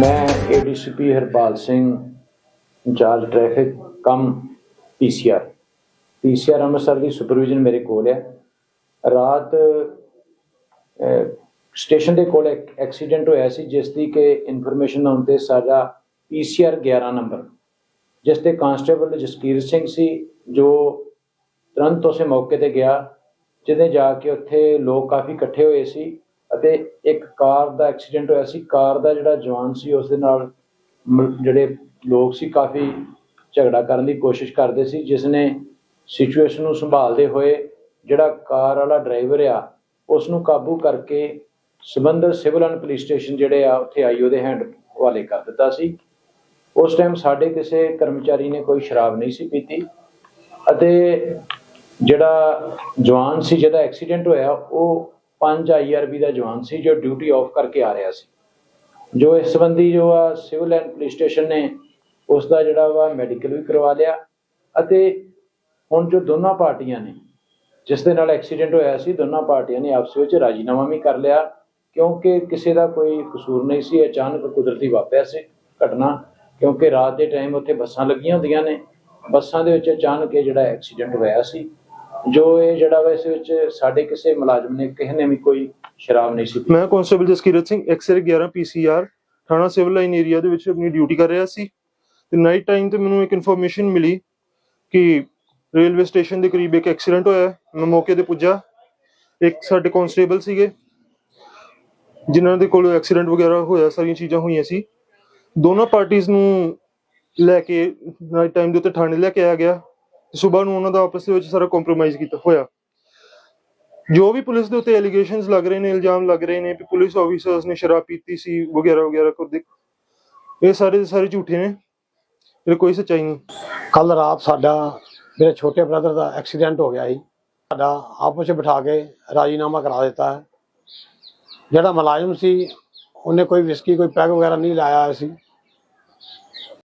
ਮੈਂ ADCP Harpal Singh, incharge traffic cum PCR PCR Amritsar ਦੀ supervision ਮੇਰੇ ਕੋਲ ਹੈ। ਰਾਤ ਸਟੇਸ਼ਨ ਦੇ ਕੋਲ ਇੱਕ ਐਕਸੀਡੈਂਟ ਹੋਇਆ ਸੀ, ਜਿਸ ਦੀ ਕਿ ਇਨਫੋਰਮੇਸ਼ਨ ਆਉਣ ਤੇ ਸਾਡਾ ਪੀਸੀਆਰ 11 ਨੰਬਰ। ਜਿਸ ਤੇ ਕਾਂਸਟੇਬਲ ਜਸਕੀਰ ਸਿੰਘ ਸੀ, ਜੋ ਤੁਰੰਤ ਉਸੇ ਮੌਕੇ ਤੇ ਗਿਆ, ਜਿਹਦੇ ਜਾ ਕੇ ਉੱਥੇ ਲੋਕ ਕਾਫੀ ਇਕੱਠੇ ਹੋਏ ਸੀ। ਅਤੇ ਇੱਕ ਕਾਰ ਦਾ ਐਕਸੀਡੈਂਟ ਹੋਇਆ ਸੀ। ਕਾਰ ਦਾ ਜਿਹੜਾ ਜਵਾਨ ਸੀ, ਉਸ ਦੇ ਨਾਲ ਮ- ਜਿਹੜੇ ਲੋਕ ਸੀ, ਕਾਫੀ ਝਗੜਾ ਕਰਨ ਦੀ ਕੋਸ਼ਿਸ਼ ਕਰਦੇ ਸੀ, ਜਿਸ ਨੇ ਸਿਚੁਏਸ਼ਨ ਨੂੰ ਸੰਭਾਲਦੇ ਹੋਏ ਜਿਹੜਾ ਕਾਰ ਵਾਲਾ ਡਰਾਈਵਰ ਆ, ਉਸ ਨੂੰ ਕਾਬੂ ਕਰਕੇ ਸਬੰਧਤ ਸਿਵਲ ਐਂਡ ਪੁਲਿਸ ਸਟੇਸ਼ਨ ਜਿਹੜੇ ਆ, ਉੱਥੇ ਆਈਓ ਦੇ ਹੈਂਡ ਹਵਾਲੇ ਕਰ ਦਿੱਤਾ ਸੀ। ਉਸ ਟਾਈਮ ਸਾਡੇ ਕਿਸੇ ਕਰਮਚਾਰੀ ਨੇ ਕੋਈ ਸ਼ਰਾਬ ਨਹੀਂ ਸੀ ਪੀਤੀ ਅਤੇ ਜਿਹੜਾ ਜਵਾਨ ਸੀ, ਜਿਹਦਾ ਐਕਸੀਡੈਂਟ ਹੋਇਆ, ਉਹ 5 ਆਈਆਰਬੀ ਦਾ ਜਵਾਨ ਸੀ ਜੋ ਡਿਊਟੀ ਆਫ ਕਰਕੇ ਆ ਰਿਹਾ ਸੀ। ਜੋ ਇਸ ਸੰਬੰਧੀ ਜੋ ਆ ਸਿਵਲ ਐਂਡ ਪੁਲਿਸ ਸਟੇਸ਼ਨ ਨੇ ਉਸ ਦਾ ਜਿਹੜਾ ਵਾ ਮੈਡੀਕਲ ਵੀ ਕਰਵਾ ਲਿਆ ਅਤੇ ਹੁਣ ਜੋ ਦੋਨਾਂ ਪਾਰਟੀਆਂ ਨੇ, ਜਿਸ ਦੇ ਨਾਲ ਐਕਸੀਡੈਂਟ ਹੋਇਆ ਸੀ, ਦੋਨਾਂ ਪਾਰਟੀਆਂ ਨੇ ਆਪਸ ਵਿੱਚ ਰਾਜੀਨਾਮਾ ਵੀ ਕਰ ਲਿਆ ਕਿਉਂਕਿ ਕਿਸੇ ਦਾ ਕੋਈ ਕਸੂਰ ਨਹੀਂ ਸੀ, ਅਚਾਨਕ ਕੁਦਰਤੀ ਵਾਪਰਿਆ ਸੀ ਘਟਨਾ ਕਿਉਂਕਿ ਰਾਤ ਦੇ ਟਾਈਮ ਉੱਥੇ ਬੱਸਾਂ ਲੱਗੀਆਂ ਹੁੰਦੀਆਂ ਨੇ। ਬੱਸਾਂ ਦੇ ਵਿੱਚ ਅਚਾਨਕ ਇਹ ਜਿਹੜਾ ਐਕਸੀਡੈਂਟ ਹੋਇਆ ਸੀ ਜੋ ਇਹ ਜਿਹੜਾ ਵਾ ਇਸ ਵਿੱਚ ਸਾਡੇ ਕਿਸੇ ਮੁਲਾਜ਼ਮ ਨੇ, ਕਿਸੇ ਨੇ ਵੀ ਕੋਈ ਸ਼ਰਾਬ ਨਹੀਂ ਸੀ ਮੈਂ constable Jaskirat Singh x ray 11 PCR ਥਾਣਾ ਸਿਵਲ ਲਾਈਨ ਏਰੀਆ ਦੇ ਵਿੱਚ ਆਪਣੀ ਡਿਊਟੀ ਕਰ ਰਿਹਾ ਸੀ। ਤੇ ਨਾਈਟ ਟਾਈਮ ਤੇ ਮੈਨੂੰ ਇੱਕ ਇਨਫੋਰਮੇਸ਼ਨ ਮਿਲੀ ਕਿ ਰੇਲਵੇ ਸਟੇਸ਼ਨ ਦੇ ਕਰੀਬ ਇੱਕ ਐਕਸੀਡੈਂਟ ਹੋਇਆ ਮੈਂ ਮੌਕੇ ਤੇ ਪੁੱਜਾ। ਇੱਕ ਸਾਡੇ ਕਾਂਸਟੇਬਲ ਸੀਗੇ, ਜਿਨ੍ਹਾਂ ਦੇ ਕੋਲ ਐਕਸੀਡੈਂਟ ਵਗੈਰਾ ਹੋਇਆ, ਸਾਰੀਆਂ ਚੀਜ਼ਾਂ ਹੋਈਆਂ ਸੀ। ਦੋਨੋਂ ਪਾਰਟੀਆਂ ਨੂੰ ਲੈ ਕੇ ਨਾਈਟ ਟਾਈਮ ਦੇ ਉੱਤੇ ਥਾਣੇ ਲੈ ਕੇ ਆਇਆ ਗਿਆ। ਸਵੇਰ ਨੂੰ ਉਹਨਾਂ ਦਾ ਆਪਸ ਦੇ ਵਿੱਚ ਸਾਰਾ ਕੰਪਰੋਮਾਈਜ਼ ਕੀਤਾ, ਹੋਇਆ। ਜੋ ਵੀ ਪੁਲਿਸ ਦੇ ਉੱਤੇ ਐਲੀਗੇਸ਼ਨਸ ਲੱਗ ਰਹੇ ਨੇ, ਇਲਜ਼ਾਮ ਲੱਗ ਰਹੇ ਨੇ ਕਿ ਪੁਲਿਸ ਆਫੀਸਰਸ ਨੇ ਸ਼ਰਾਬ ਪੀਤੀ ਸੀ, ਵਗੈਰਾ ਵਗੈਰਾ ਕੁਝ ਇਹ ਸਾਰੇ ਦੇ ਸਾਰੇ ਝੂਠੇ ਨੇ। ਇਹ ਕੋਈ ਸੱਚਾਈ ਨਹੀਂ। ਕੱਲ ਰਾਤ ਸਾਡਾ ਮੇਰੇ ਛੋਟੇ ਬ੍ਰਦਰ ਦਾ ਐਕਸੀਡੈਂਟ ਹੋ ਗਿਆ ਸੀ। ਸਾਡਾ ਆਪਸ ਵਿੱਚ ਬਿਠਾ ਕੇ ਰਾਜੀਨਾਮਾ ਕਰਾ ਦਿੱਤਾ ਹੈ। ਜਿਹੜਾ ਮੁਲਾਜ਼ਮ ਸੀ, ਉਹਨੇ ਕੋਈ ਵਿਸਕੀ ਕੋਈ ਪੈਗ ਵਗੈਰਾ ਨਹੀਂ ਲਾਇਆ ਹੋਇਆ ਸੀ।